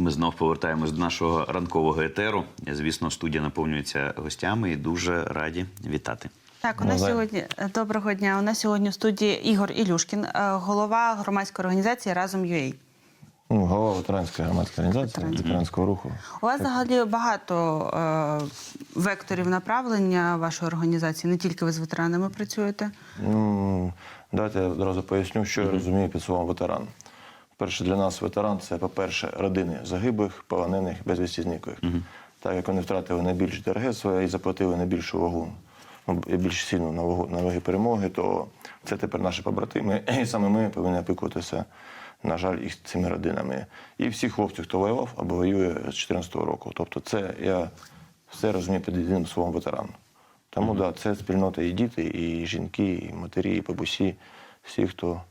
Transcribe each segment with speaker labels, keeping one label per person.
Speaker 1: Ми знов повертаємось до нашого ранкового етеру. Звісно, студія наповнюється гостями і дуже раді вітати.
Speaker 2: Так, у нас сьогодні доброго дня. У нас сьогодні в студії Ігор Ілюшкін, е, голова громадської організації Разом UA.
Speaker 3: Ну, голова ветеранської громадської організації, ветеранського руху.
Speaker 2: У вас взагалі багато е, векторів направлення вашої організації. Не тільки ви з ветеранами працюєте.
Speaker 3: Ну, давайте я одразу поясню, що я розумію під словом ветеран. Перше, для нас ветеран це, по-перше, родини загиблих, полонених, безвісті зниклих. Так як вони втратили найбільш дороге своє і заплатили найбільшу вагу, ну, більш сильну на вагу на ваги перемоги, то це тепер наші побратими, і саме ми повинні опікуватися, на жаль, їх цими родинами. І всі хлопці, хто воював або воює з 2014 року. Тобто, це я все розумію під єдиним словом ветеран. Тому да, це спільнота і діти, і жінки, і матері, і бабусі, всі, хто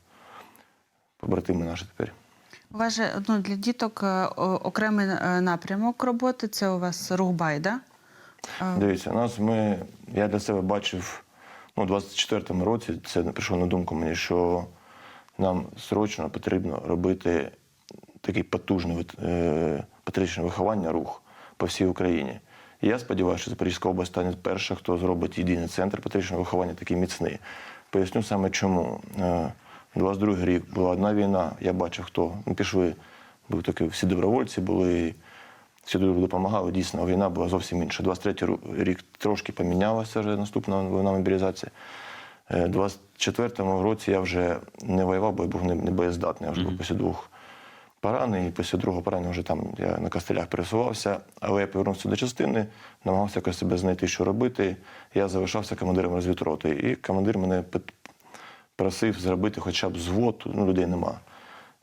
Speaker 3: побратими наші тепер.
Speaker 2: У вас же ну, для діток е, окремий е, напрямок роботи. Це у вас рух байда.
Speaker 3: Дивіться, нас ми, я для себе бачив ну, у 24-му році, це прийшло на думку мені, що нам срочно потрібно робити такий потужний е, патріотичне виховання рух по всій Україні. І я сподіваюся, що Запорізька область стане перша, хто зробить єдиний центр патріотичного виховання, такий міцний. Поясню саме чому. Е, 22 рік була одна війна, я бачив, хто ну, пішли, були такі всі добровольці, були всі допомагали. Дійсно, війна була зовсім інша. 23 ру- рік трошки помінялася вже наступна війна мобілізація. Е, 24-му році я вже не воював, бо я був не- боєздатний. Я вже був після двох поранень, і після другого поранення вже там я на костелях пересувався. Але я повернувся до частини, намагався якось себе знайти, що робити. Я залишався командиром розвідроти. І командир мене просив зробити хоча б звод, ну людей нема.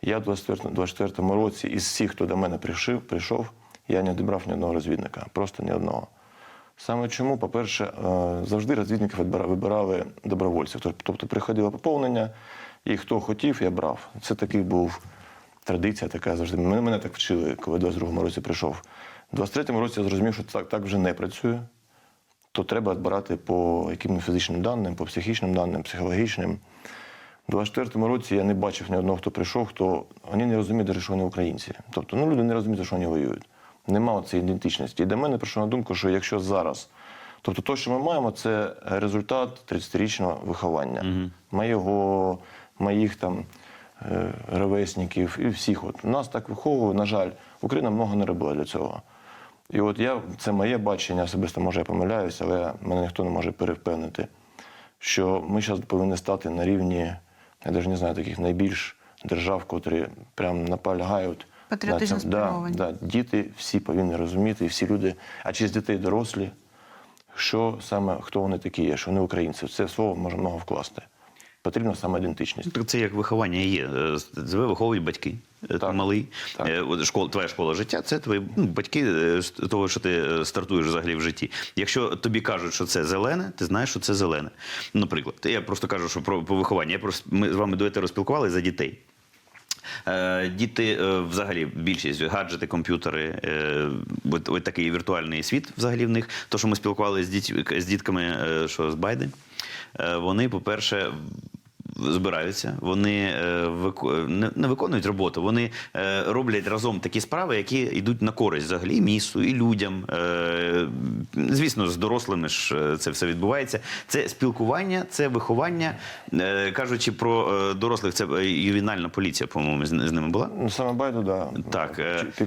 Speaker 3: Я в 24 24-му році із всіх, хто до мене прийшов, прийшов, я не одібрав ні одного розвідника, просто ні одного. Саме чому, по-перше, е, завжди розвідників вибирали добровольців. Тобто приходило поповнення, і хто хотів, я брав. Це такий був традиція, така завжди. Мене, мене так вчили, коли в 22-му році прийшов. У 23-му році я зрозумів, що так, так вже не працює то треба збирати по якимось фізичним даним, по психічним даним, психологічним. У 24-му році я не бачив ні одного, хто прийшов, хто вони не розуміють, що вони українці. Тобто, ну люди не розуміють, за що вони воюють. Нема цієї ідентичності. І до мене прийшло на думку, що якщо зараз, тобто те, що ми маємо, це результат 30-річного виховання. Моєго, моїх там е, ровесників і всіх. От. Нас так виховували, на жаль, Україна много не робила для цього. І от я, це моє бачення, особисто може я помиляюся, але мене ніхто не може перевпевнити, що ми зараз повинні стати на рівні, я навіть не знаю, таких найбільш держав, котрі прям наполягають.
Speaker 2: Патріотично
Speaker 3: на да, да, Діти всі повинні розуміти, і всі люди, а через дітей дорослі, що саме хто вони такі є, що вони українці. Це слово може много вкласти. Потрібна саме ідентичність.
Speaker 1: Так це як виховання є. Е, Тебе виховують батьки. Е, Ти
Speaker 3: Так.
Speaker 1: малий.
Speaker 3: Так.
Speaker 1: Е, Школа, твоя школа життя це твої ну, батьки з того, що ти стартуєш взагалі в житті. Якщо тобі кажуть, що це зелене, ти знаєш, що це зелене. Наприклад, я просто кажу, що про, про виховання. Я просто ми з вами дуети розпілкували за дітей. Діти взагалі більшість гаджети, комп'ютери, от такий віртуальний світ взагалі в них. То, що ми спілкувалися з, дітками, що з Байди, е, вони, по-перше, збираються, вони е, не, виконують роботу, вони е, роблять разом такі справи, які йдуть на користь взагалі місту і людям. Е, звісно, з дорослими ж це все відбувається. Це спілкування, це виховання. Кажучи про дорослих, це ювенальна поліція, по-моєму, з, ними була.
Speaker 3: Ну, саме байду, да.
Speaker 1: Так,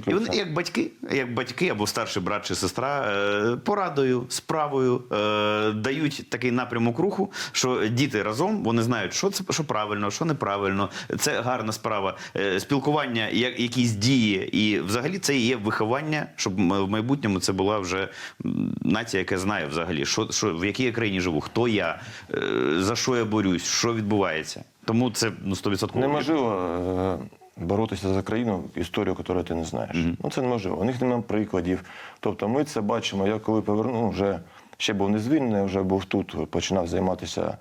Speaker 1: і вони як батьки, як батьки або старший брат чи сестра порадою, справою дають такий напрямок руху, що діти разом вони знають, що це що правильно, що неправильно. Це гарна справа. Е, Спілкування, як якісь дії, і взагалі це є виховання, щоб в майбутньому це була вже нація, яка знає взагалі, що, що в якій я країні живу, хто я, е, за що я борюсь, що відбувається. Тому це ну 100%
Speaker 3: Неможливо е, боротися за країну, історію, яку ти не знаєш. Ну це неможливо. У них немає прикладів. Тобто ми це бачимо. Я коли повернув, вже ще був не звільнений, вже був тут, починав займатися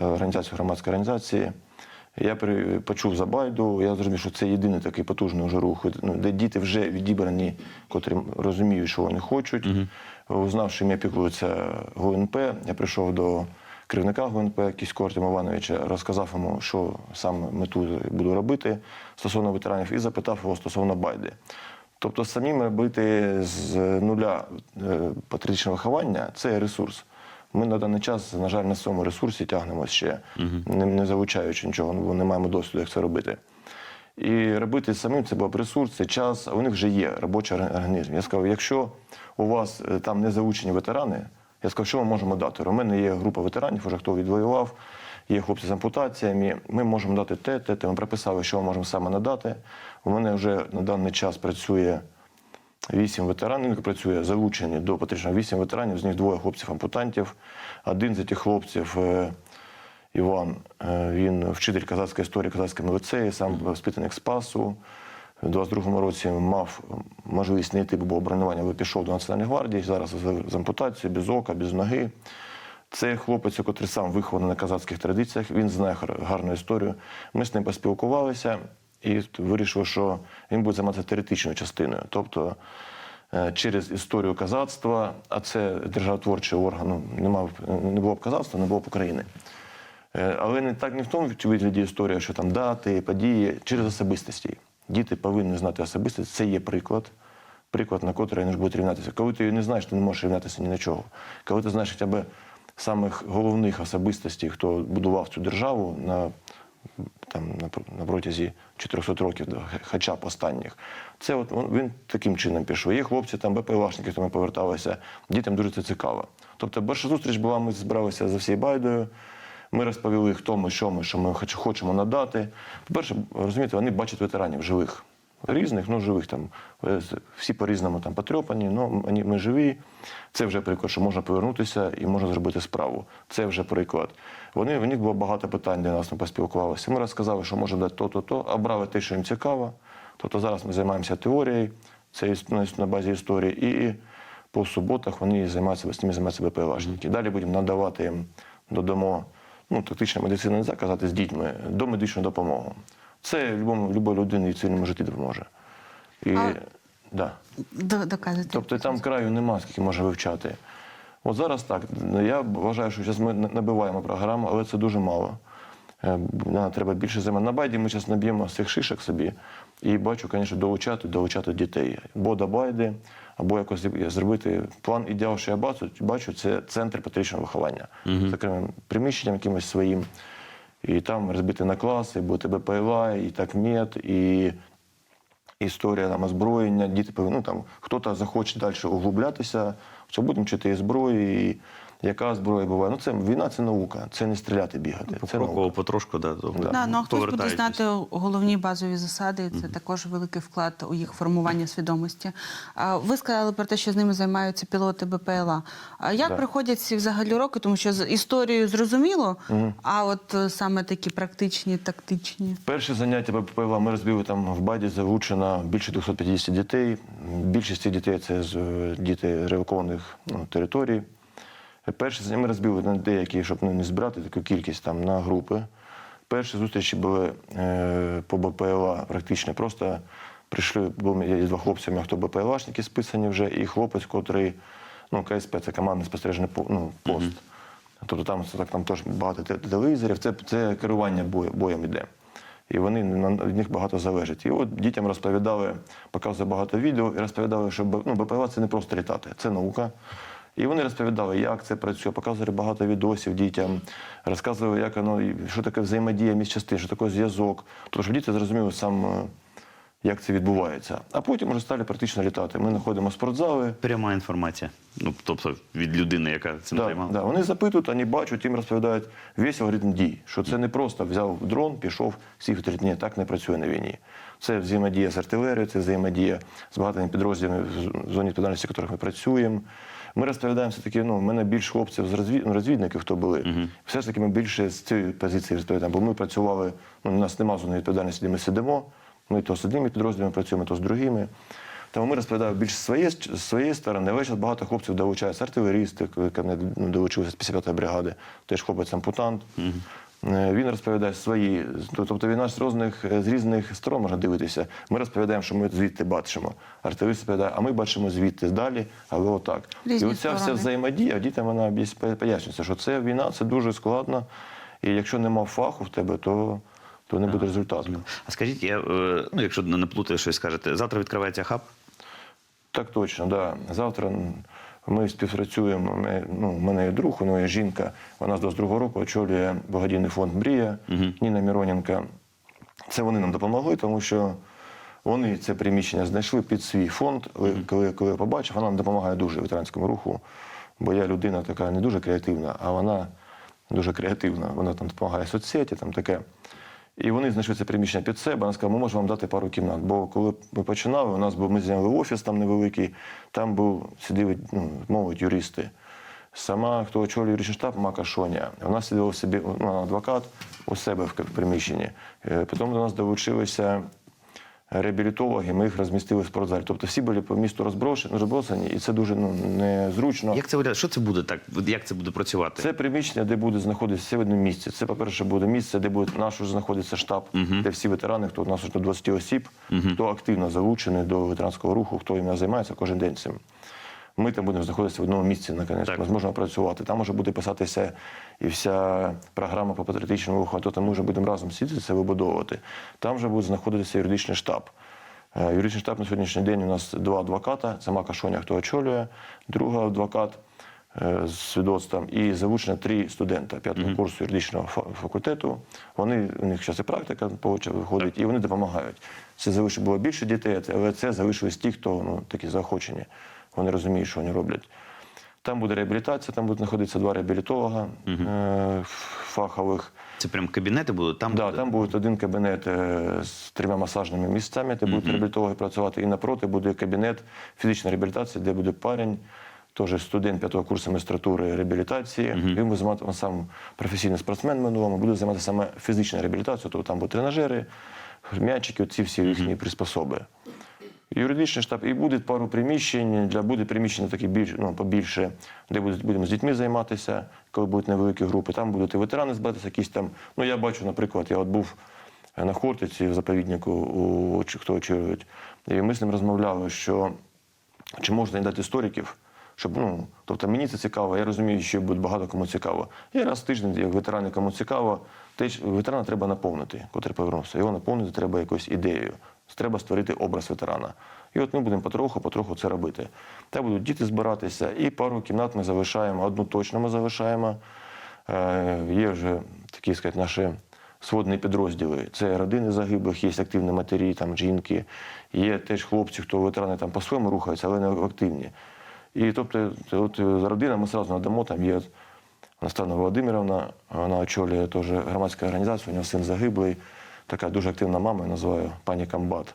Speaker 3: е, організацією громадської організації. Я почув за байду, я зрозумів, що це єдиний такий потужний вже рух, ну, де діти вже відібрані, котрі розуміють, що вони хочуть. Узнав, що ім'я піклується ГУНП, я прийшов до керівника ГУНП Кіського Артема Івановича, розказав йому, що саме мету буду робити стосовно ветеранів, і запитав його стосовно байди. Тобто самим робити з нуля е, патріотичне виховання це ресурс. Ми на даний час, на жаль, на цьому ресурсі тягнемося ще, не, не залучаючи нічого, бо не маємо досвіду, як це робити. І робити самим це був ресурс, це час, а у них вже є робочий організм. Я сказав, якщо у вас е, там не залучені ветерани, я сказав, що ми можемо дати. У мене є група ветеранів, уже хто відвоював, є хлопці з ампутаціями. Ми можемо дати те, те, те. Ми прописали, що ми можемо саме надати. У мене вже на даний час працює вісім ветеранів, які працює залучені до потрібного вісім ветеранів, з них двоє хлопців-ампутантів. Один з цих хлопців. е, Іван, е, він вчитель казацької історії казацькому ліцеї, сам воспитаник Спасу. У 22-му році мав можливість не йти, бо було бронювання, але пішов до Національної гвардії, зараз з ампутацією, без ока, без ноги. Це хлопець, який сам вихований на казацьких традиціях, він знає гарну історію. Ми з ним поспілкувалися і вирішили, що він буде займатися теоретичною частиною. Тобто е, через історію казацтва, а це державотворчий орган, ну, не, мав, не було б казацтва, не було б України. Е, Але не так не в тому вигляді історія, що там дати, події, через особистості. Діти повинні знати особистість. Це є приклад, приклад, на котрий вони ж будуть рівнятися. Коли ти її не знаєш, ти не можеш рівнятися ні на чого. Коли ти знаєш хоча б самих головних особистостей, хто будував цю державу на, там, на, протязі 400 років, хоча б останніх, це от він таким чином пішов. Є хлопці, там БПЛАшники, хто ми поверталися, дітям дуже це цікаво. Тобто, перша зустріч була, ми збиралися за всією байдою. Ми розповіли, хто ми, що ми, що ми хочемо надати. По-перше, розумієте, вони бачать ветеранів живих. Різних, ну живих там. е, Всі по-різному там потрьопані, ну ми живі. Це вже приклад, що можна повернутися і можна зробити справу. Це вже приклад. Вони, в них було багато питань, де нас ми поспілкувалися. Ми розказали, що можемо дати то-то, то, обрали те, що їм цікаво. Тобто зараз ми займаємося теорією, це на- на базі історії, і по суботах вони займаються, з ними займаються БПЛАшники. Далі будемо надавати їм додамо ну, тактична медицина не казати з дітьми, до медичну допомогу. Це любому, любої людині в цивільному житті допоможе. І,
Speaker 2: А-
Speaker 3: да.
Speaker 2: До- Доказуйте.
Speaker 3: Тобто там краю нема, скільки може вивчати. От зараз так. Я вважаю, що зараз ми набиваємо програму, але це дуже мало. Е, Нам треба більше займати. На байді ми зараз наб'ємо з цих шишок собі і бачу, звісно, долучати, долучати дітей. Бо до байди, або якось зробити план ідеал, що я бачу, бачу це центр патріотичного виховання. З окремим приміщенням якимось своїм. І там розбити на класи, буде БПЛА, і такмет, і історія там озброєння, діти ну там хто-то захоче далі углублятися, все будемо вчити і зброю. і яка зброя буває. Ну це війна це наука, це не стріляти, бігати. Це наука.
Speaker 1: потрошку, да, тобто,
Speaker 2: Да, ну а хтось буде знати головні базові засади. Це також великий вклад у їх формування свідомості. А Ви сказали про те, що з ними займаються пілоти БПЛА. А як
Speaker 3: Да.
Speaker 2: проходять ці взагалі роки? Тому що з історією зрозуміло, а от е, саме такі практичні, тактичні.
Speaker 3: Перші заняття БПЛА ми розбили там в баді залучено більше 250 дітей. Більшість цих дітей це з е, діти ревокованих ну, територій. Перші заняття ми розбили на деякі, щоб ну, не збирати таку кількість там на групи. Перші зустрічі були е, по БПЛА практично. Просто прийшли, були є два хлопці, хто БПЛАшники списані вже, і хлопець, котрий, ну, КСП це командний спостережний ну, пост. Тобто там, так, там теж багато телевізорів, це, це керування бою, боєм іде. І вони на- від них багато залежить. І от дітям розповідали, показували багато відео і розповідали, що ну, БПЛА це не просто літати, це наука. І вони розповідали, як це працює, показували багато відосів дітям, розказували, як воно, що таке взаємодія між частин, що таке зв'язок. Тобто, щоб діти зрозуміли сам, е, як це відбувається. А потім вже стали практично літати. Ми знаходимо спортзали,
Speaker 1: Пряма інформація. Ну, тобто від людини, яка цим
Speaker 3: Да,
Speaker 1: займалася.
Speaker 3: да. Вони запитують, вони бачать, їм розповідають весь алгоритм дій, що це не просто взяв дрон, пішов, всіх витрат. Ні, так не працює на війні. Це взаємодія з артилерією, це взаємодія з багатими підрозділами в зоні відповідальності, в яких ми працюємо. Ми розповідаємо все-таки, ну, в мене більш хлопців з розвід... ну, розвідників, хто були. Все ж таки ми більше з цієї позиції розповідаємо, бо ми працювали, ну, у нас немає зони відповідальності, де ми сидимо. Ми то з одними підрозділами працюємо, то з другими. Тому ми розповідаємо більше з своєї, сторони, але зараз багато хлопців долучається. Артилерісти, яка не долучилися з 55-ї бригади, теж хлопець-ампутант. Е, Він розповідає свої, тобто він нас з різних, з різних сторон можна дивитися. Ми розповідаємо, що ми звідти бачимо. Артилерист розповідає, а ми бачимо звідти далі, але отак.
Speaker 2: Різні
Speaker 3: І оця вся взаємодія, дітям вона пояснюється, що це війна, це дуже складно. І якщо нема фаху в тебе, то, то не буде результату.
Speaker 1: А скажіть, я, е, ну, якщо не плутаю щось скажете, завтра відкривається хаб.
Speaker 3: Так точно, да. Завтра ми співпрацюємо. Ми, ну, у мене є друг, у неї жінка. Вона з 22 року очолює благодійний фонд Мрія Ніна Міроненка. Це вони нам допомогли, тому що вони це приміщення знайшли під свій фонд. Коли, коли я побачив, вона нам допомагає дуже ветеранському руху, бо я людина така не дуже креативна, а вона дуже креативна. Вона там допомагає соцсеті, там таке. І вони знайшли це приміщення під себе. Вона сказала, ми можемо вам дати пару кімнат. Бо коли ми починали, у нас був ми зняли офіс там невеликий, там був сидів ну, мовить юристи. Сама, хто очолює юридичний штаб, Мака Шоня, вона сиділа собі, ну, адвокат у себе в приміщенні. Е, Потім до нас долучилися реабілітологи, ми їх розмістили в спортзалі. Тобто всі були по місту розброшені, розбросані, і це дуже ну, незручно.
Speaker 1: Як це виглядає? Що це буде так? Як це буде працювати?
Speaker 3: Це приміщення, де буде знаходитися все в одному місці. Це, по-перше, буде місце, де буде наш уже знаходиться штаб, де всі ветерани, хто у нас до 20 осіб, хто активно залучений до ветеранського руху, хто їм займається кожен день цим. Ми там будемо знаходитися в одному місці, наконець,
Speaker 1: Так.
Speaker 3: ми зможемо працювати. Там може буде писатися і вся програма по патріотичному руху, то там ми вже будемо разом сидіти це вибудовувати. Там вже буде знаходитися юридичний штаб. Е, Юридичний штаб на сьогоднішній день у нас два адвоката. Це Мака Шоня, хто очолює, другий адвокат е, з свідоцтвом і залучено три студента п'ятого курсу юридичного факультету. Вони у них зараз і практика виходить, і вони допомагають. Це залишилось було більше дітей, але це залишились ті, хто ну такі заохочені. Вони розуміють, що вони роблять. Там буде реабілітація, там будуть знаходитися два реабілітолога е, фахових.
Speaker 1: Це прям кабінети будуть? Там
Speaker 3: Да,
Speaker 1: буде?
Speaker 3: там буде один кабінет е, з трьома масажними місцями, де будуть реабілітологи працювати, і напроти буде кабінет фізичної реабілітації, де буде парень, теж студент п'ятого курсу магістратури реабілітації. Він буде займатися він сам професійний спортсмен минулому, буде займатися саме фізичною реабілітацією, тобто там будуть тренажери, м'ячики, ці всі їхні приспособи. Юридичний штаб і буде пару приміщень для буде приміщення такі більш ну побільше, де будемо з дітьми займатися, коли будуть невеликі групи. Там будуть і ветерани збиратися, якісь там. Ну я бачу, наприклад, я от був на Хортиці в заповіднику, у хто очолюють, і ми з ним розмовляли, що чи можна дати істориків, щоб ну тобто мені це цікаво, я розумію, що буде багато кому цікаво. І раз в тиждень, як ветерани кому цікаво, теж ветерана треба наповнити, котрий повернувся. Його наповнити треба якоюсь ідеєю. Треба створити образ ветерана. І от ми будемо потроху, потроху це робити. Та будуть діти збиратися, і пару кімнат ми залишаємо, одну точно ми залишаємо. Е, є вже такі сказати, наші сводні підрозділи. Це родини загиблих, є активні матері, там жінки, є теж хлопці, хто ветерани там по-своєму рухаються, але не активні. І тобто, от е, родина ми одразу надамо, там є Настана Володимировна, вона очолює теж громадську організацію, у нього син загиблий, така дуже активна мама, я називаю пані Камбат.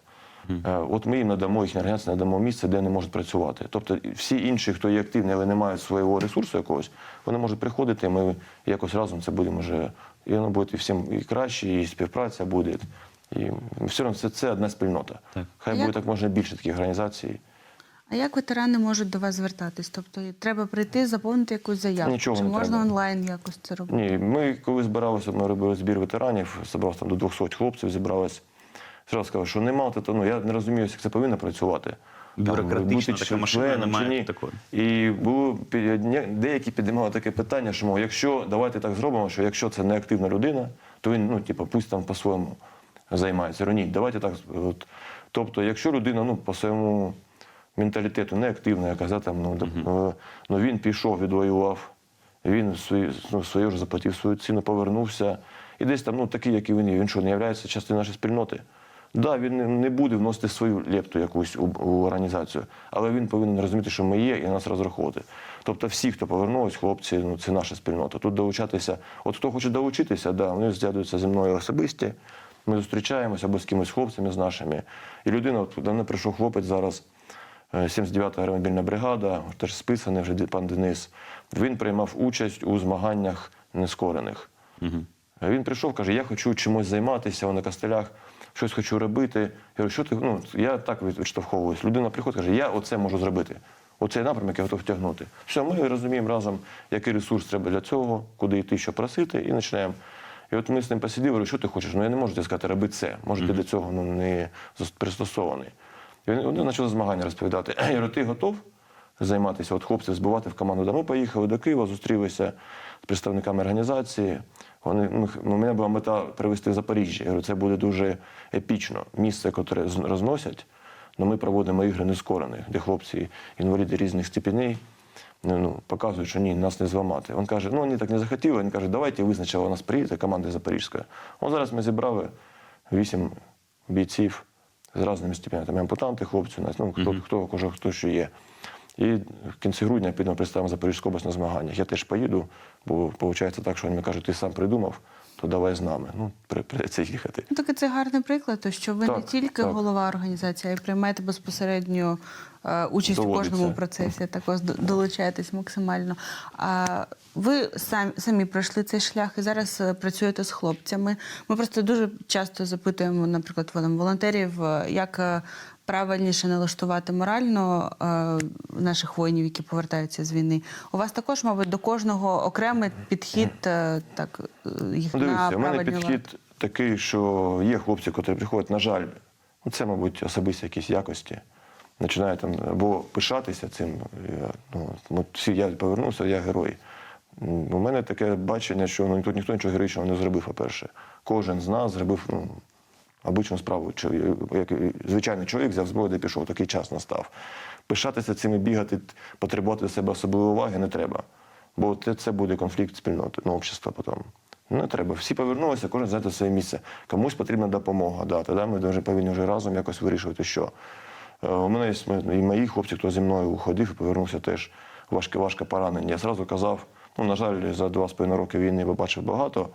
Speaker 3: Е, От ми їм надамо, їхній організації надамо місце, де вони можуть працювати. Тобто всі інші, хто є активні, але не мають свого ресурсу якогось, вони можуть приходити, і ми якось разом це будемо вже. І воно буде і всім і краще, і співпраця буде. І все одно це, це одна спільнота.
Speaker 1: Так.
Speaker 3: Хай
Speaker 2: Як-
Speaker 3: буде так можна більше таких організацій.
Speaker 2: А як ветерани можуть до вас звертатись? Тобто треба прийти, заповнити якусь заявку?
Speaker 3: Нічого
Speaker 2: Чи
Speaker 3: не
Speaker 2: можна
Speaker 3: треба.
Speaker 2: онлайн якось це робити?
Speaker 3: Ні, ми коли збиралися, ми робили збір ветеранів, зібралося там до 200 хлопців, зібралось. Зразу сказав, що нема, то, ну, я не розумію, як це повинно працювати.
Speaker 1: Бюрократична така машина, немає
Speaker 3: ні.
Speaker 1: такої.
Speaker 3: І було деякі піднімали таке питання, що мов, якщо давайте так зробимо, що якщо це не активна людина, то він, ну, типу, пусть там по-своєму займається. Ні, давайте так. От. Тобто, якщо людина ну, по своєму менталітету не активна, яка казати, там, ну, доп- е, ну, він пішов, відвоював, він свою, ну, свою ж заплатив свою ціну, повернувся. І десь там, ну, такий, як і він, він що, не є частиною нашої спільноти. Да, він не- буде вносити свою лепту якусь у, у організацію, але він повинен розуміти, що ми є і нас розраховувати. Тобто всі, хто повернулись, хлопці, ну це наша спільнота. Тут долучатися. От хто хоче долучитися, да, вони зв'язуються зі мною особисті. Ми зустрічаємося або з кимось хлопцями з нашими. І людина, от до мене прийшов хлопець зараз, 79-та аеромобільна бригада, теж списаний вже пан Денис. Він приймав участь у змаганнях нескорених. А Він прийшов, каже, я хочу чимось займатися, на костелях, щось хочу робити. Я говорю, що ти, ну, я так від- відштовховуюсь. Людина приходить, каже, я оце можу зробити. Оцей напрямок я готов втягнути. Все, ми розуміємо разом, який ресурс треба для цього, куди йти, що просити, і починаємо. І от ми з ним посиділи, говорю, що ти хочеш? Ну я не можу тобі сказати, роби це. Може, ти до цього ну, не пристосований. І вони, почали змагання розповідати. Я говорю, ти готов займатися, от хлопців збивати в команду? Ми поїхали до Києва, зустрілися з представниками організації. Вони, ми, у мене була мета привезти в Запоріжжя. Я говорю, це буде дуже епічно. Місце, яке розносять, але ми проводимо ігри нескорених, де хлопці інваліди різних степеней ну, ну, показують, що ні, нас не зламати. Він каже, ну вони так не захотіли. Він каже, давайте ви спочатку у нас приїдете, команда Запорізька. От зараз ми зібрали вісім бійців з різними степенями. Там ампутанти, хлопці, у нас, ну, хто, хто, хто, хто що є. І в кінці грудня підемо представимо Запорізьку область на змаганнях. Я теж поїду, бо виходить так, що вони мені кажуть, ти сам придумав, то давай з нами. Ну, прийдеться їхати.
Speaker 2: Ну, так це гарний приклад, що ви не тільки
Speaker 3: так.
Speaker 2: голова організації, а й приймаєте безпосередню е, участь у
Speaker 3: Доводиться.
Speaker 2: кожному процесі, також долучаєтесь максимально. А ви самі, самі пройшли цей шлях і зараз е, працюєте з хлопцями. Ми просто дуже часто запитуємо, наприклад, волонтерів, е, як е, правильніше налаштувати морально е, наших воїнів, які повертаються з війни. У вас також, мабуть, до кожного окремий підхід, е, так е, їх
Speaker 3: Ну,
Speaker 2: на
Speaker 3: дивіться, у мене
Speaker 2: правильний лад.
Speaker 3: підхід такий, що є хлопці, котрі приходять, на жаль, ну це, мабуть, особисті якісь якості. Починають там або пишатися цим. я, Ну, всі, я повернувся, я герой. У мене таке бачення, що ну, тут ніхто нічого героїчного не зробив, по-перше. Кожен з нас зробив ну, обичну справу. Як звичайний чоловік взяв зброю, де пішов, такий час настав. Пишатися цим і бігати, потребувати до себе особливої уваги не треба. Бо це, буде конфлікт спільноти, ну, общества потім. Не треба. Всі повернулися, кожен зайняти своє місце. Комусь потрібна допомога. Да, тоді ми повинні вже разом якось вирішувати, що. Е, У мене і мої хлопці, хто зі мною уходив і повернувся теж важке, важке поранення. Я зразу казав, ну, на жаль, за два з половиною роки війни я побачив багато.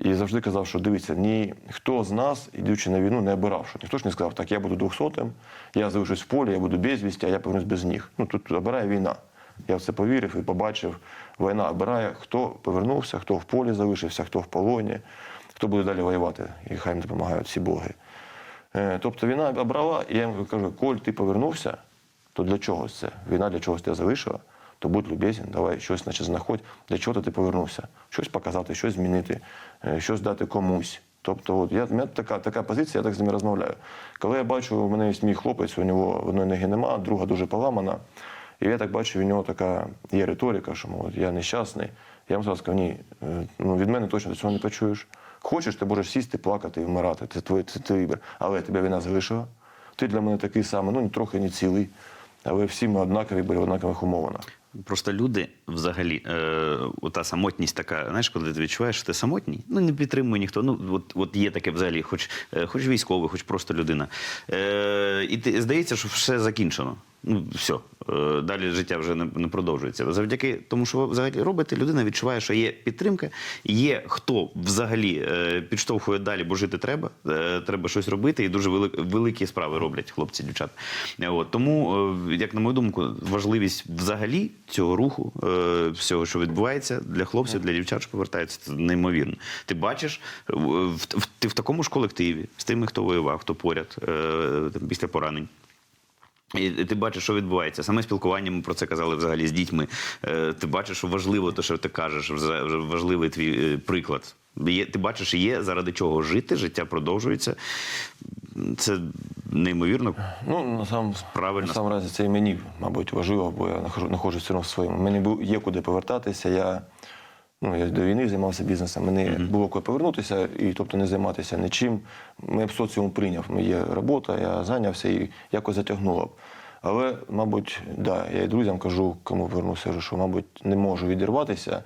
Speaker 3: І завжди казав, що дивіться, ніхто з нас, ідучи на війну, не обирав, що ніхто ж не сказав, так, я буду двохсотим, я залишусь в полі, я буду безвісті, а я повернусь без ніг. Ну тут обирає війна. Я в це повірив і побачив. Війна обирає, хто повернувся, хто в полі залишився, хто в полоні, хто буде далі воювати. І хай їм допомагають всі боги. Е, Тобто війна обрала, і я їм кажу, Коль, ти повернувся, то для чого це? Війна для чогось тебе залишила, то будь любезен, давай щось значить, знаходь. Для чого ти повернувся? Щось показати, щось змінити, е, щось дати комусь. Тобто, от я, в мене така, така позиція, я так з ними розмовляю. Коли я бачу, у мене є мій хлопець, у нього одної ноги нема, друга дуже поламана. І я так бачу, у нього така є риторика, що мов, я нещасний. Я йому сказав, ні, е, ну, від мене точно ти цього не почуєш. Хочеш, ти можеш сісти, плакати і вмирати. Це твій, це твій вибір. Але тебе війна залишила. Ти для мене такий самий, ну трохи не цілий. Але всі ми однакові були в однакових умовах.
Speaker 1: Просто люди взагалі, е, ота самотність така, знаєш, коли ти відчуваєш, що ти самотній, ну не підтримує ніхто. Ну от, от є таке взагалі, хоч, е, хоч військовий, хоч просто людина. Е, і ти, здається, що все закінчено. Ну, все, далі життя вже не, не продовжується. Завдяки тому, що ви взагалі робите, людина відчуває, що є підтримка, є хто взагалі е, підштовхує далі, бо жити треба. Е, треба щось робити, і дуже велик, великі справи роблять хлопці, дівчата. Е, От, тому, як на мою думку, важливість взагалі цього руху, всього, що відбувається для хлопців, для дівчат, що повертаються, це неймовірно. Ти бачиш, ти в такому ж колективі з тими, хто воював, хто поряд там, після поранень. І ти бачиш, що відбувається. Саме спілкування ми про це казали взагалі з дітьми. Е, Ти бачиш, що важливо те, що ти кажеш, важливий твій е, приклад. Ти бачиш, є заради чого жити, життя продовжується. Це неймовірно.
Speaker 3: Ну, на сам,
Speaker 1: Правильно.
Speaker 3: на сам разі це і мені, мабуть, важливо, бо я нахожу, знаходжусь все одно в своєму. Мені є куди повертатися. Я, ну, я до війни займався бізнесом. Мені було куди повернутися і тобто не займатися нічим. Мене б соціум прийняв. Є робота, я зайнявся і якось затягнуло б. Але, мабуть, да, я і друзям кажу, кому повернувся, що, мабуть, не можу відірватися.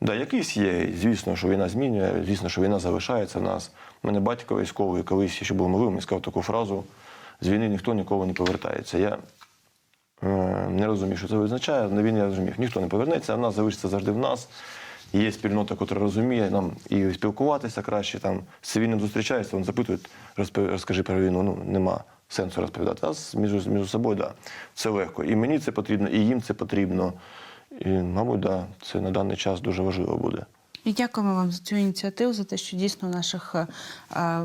Speaker 3: Да, якийсь є, звісно, що війна змінює, звісно, що війна залишається в нас. У мене батько військовий колись ще був малим, він сказав таку фразу: з війни ніхто ніколи не повертається. Я е, не розумію, що це означає. На війні я розумів, ніхто не повернеться, а в нас залишиться завжди в нас. Є спільнота, яка розуміє нам і спілкуватися краще. Там з цивільним зустрічається, вони запитують, розпи- розкажи про війну. Ну нема сенсу розповідати. А між, між собою, да, це легко. І мені це потрібно, і їм це потрібно. І, мабуть, да, це на даний час дуже важливо буде.
Speaker 2: І дякуємо вам за цю ініціативу, за те, що дійсно наших е,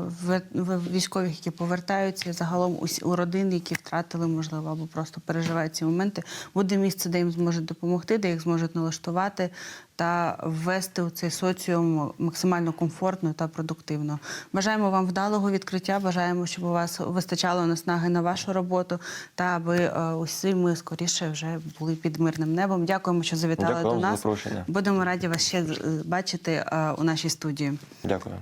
Speaker 2: військових, які повертаються, загалом у родини, які втратили, можливо, або просто переживають ці моменти, буде місце, де їм зможуть допомогти, де їх зможуть налаштувати та ввести у цей соціум максимально комфортно та продуктивно. Бажаємо вам вдалого відкриття. Бажаємо, щоб у вас вистачало наснаги на вашу роботу, та аби е, усі ми скоріше вже були під мирним небом. Дякуємо, що завітали
Speaker 3: Дякую
Speaker 2: до нас.
Speaker 3: запрошення.
Speaker 2: Будемо раді вас ще бачити е, у нашій студії.
Speaker 3: Дякую.